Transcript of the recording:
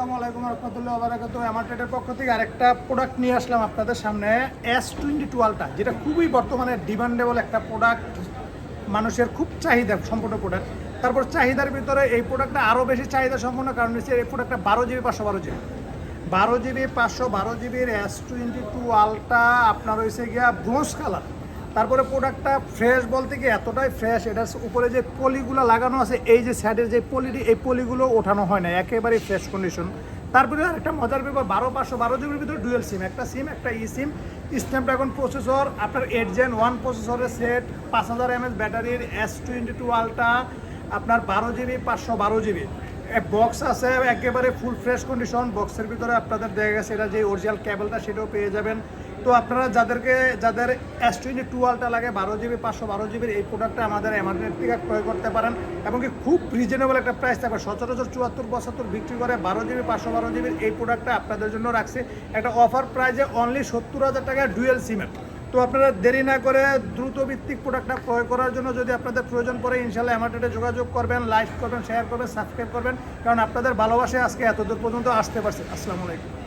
আসসালামু আলাইকুম রহমতুল্লাহ বারাকাতু আমার ট্রেডের পক্ষ থেকে আরেকটা প্রোডাক্ট নিয়ে আসলাম আপনাদের সামনে এস টোয়েন্টি টুয়েলভটা যেটা খুবই বর্তমানে ডিমান্ডেবল একটা প্রোডাক্ট মানুষের খুব চাহিদা সম্পূর্ণ প্রোডাক্ট তারপর চাহিদার ভিতরে এই প্রোডাক্টটা আরও বেশি চাহিদা সম্পূর্ণ কারণ হচ্ছে এই প্রোডাক্টটা বারো জিবি, পাঁচশো বারো জিবি। বারো জিবি, পাঁচশো বারো জিবির এস টোয়েন্টি টু আলটা আপনার হয়েছে গিয়া ব্রোঞ্জ কালার তারপরে প্রোডাক্টটা ফ্রেশ বলতে কি এতটাই ফ্রেশ এটার উপরে যে পলিগুলো লাগানো আছে, এই যে সাইডের যে পলিটি এই পলিগুলো ওঠানো হয় না একেবারেই ফ্রেশ কন্ডিশন তারপরে একটা মজার ব্যাপার, বারো পাঁচশো বারো জিবির ভিতরে ডুয়েল সিম একটা সিম একটা ই সিম স্ন্যাপড্রাগন প্রসেসর আপনার এইট জেন ওয়ান প্রসেসরের সেট পাঁচ হাজার এমএস ব্যাটারির এস টোয়েন্টি টু আলটা আপনার বারো জিবি, পাঁচশো বারো জিবি। বক্স আছে, একেবারে ফুল ফ্রেশ কন্ডিশন বক্সের ভিতরে আপনাদের দেখা গেছে, এটা যে অরিজিনাল কেবলটা সেটাও পেয়ে যাবেন। তো আপনারা যাদেরকে, যাদের এস টোয়েন্টি টুয়েলভটা লাগে বারো জিবি, পাঁচশো বারো জিবির এই প্রোডাক্টটা আমাদের এমার্জেন্সি থেকে ক্রয় করতে পারেন এবং কি খুব রিজনেবল একটা প্রাইস থাকবে। সচরাচর চুয়াত্তর পঁচাত্তর বিক্রি করে বারো জিবি, পাঁচশো বারো জিবির এই প্রোডাক্টটা আপনাদের জন্য রাখছে। একটা অফার প্রাইজে অনলি সত্তর হাজার টাকা ডুয়েল সিমেন্ট তো আপনারা দেরি না করে দ্রুত ভিত্তিক প্রোডাক্টটা ক্রয় করার জন্য যদি আপনাদের প্রয়োজন পড়ে ইনশাল্লাহ অ্যামার্টেটে যোগাযোগ করবেন লাইক করবেন শেয়ার করবেন সাবস্ক্রাইব করবেন। কারণ আপনাদের ভালোবাসে আজকে এতদূর পর্যন্ত আসতে পারছে। আসসালামু আলাইকুম।